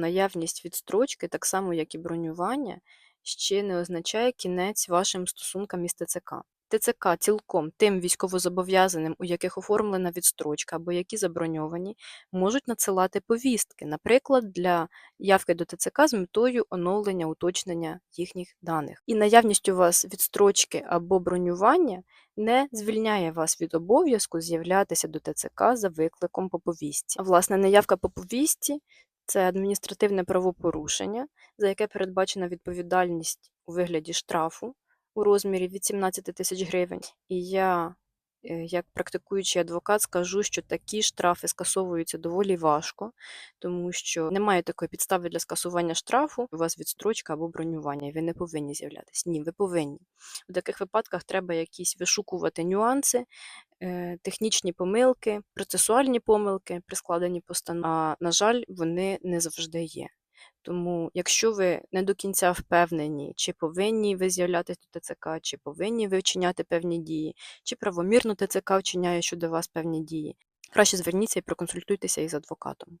Наявність відстрочки, так само як і бронювання, ще не означає кінець вашим стосункам із ТЦК. ТЦК цілком тим військовозобов'язаним, у яких оформлена відстрочка або які заброньовані, можуть надсилати повістки, наприклад, для явки до ТЦК з метою оновлення, уточнення їхніх даних. І наявність у вас відстрочки або бронювання не звільняє вас від обов'язку з'являтися до ТЦК за викликом по повістці. А власне, неявка по повістці це адміністративне правопорушення, за яке передбачена відповідальність у вигляді штрафу у розмірі від 17 тисяч гривень. І я, е, як практикуючий адвокат, скажу, що такі штрафи скасовуються доволі важко, тому що немає такої підстави для скасування штрафу. У вас відстрочка або бронювання, і ви не повинні з'являтися. Ні, ви повинні. У таких випадках треба якісь вишукувати нюанси, технічні помилки, процесуальні помилки при складенні постанов. А, на жаль, вони не завжди є. Тому, якщо ви не до кінця впевнені, чи повинні ви з'являтися до ТЦК, чи повинні ви вчиняти певні дії, чи правомірно ТЦК вчиняє щодо вас певні дії, краще зверніться і проконсультуйтеся із адвокатом.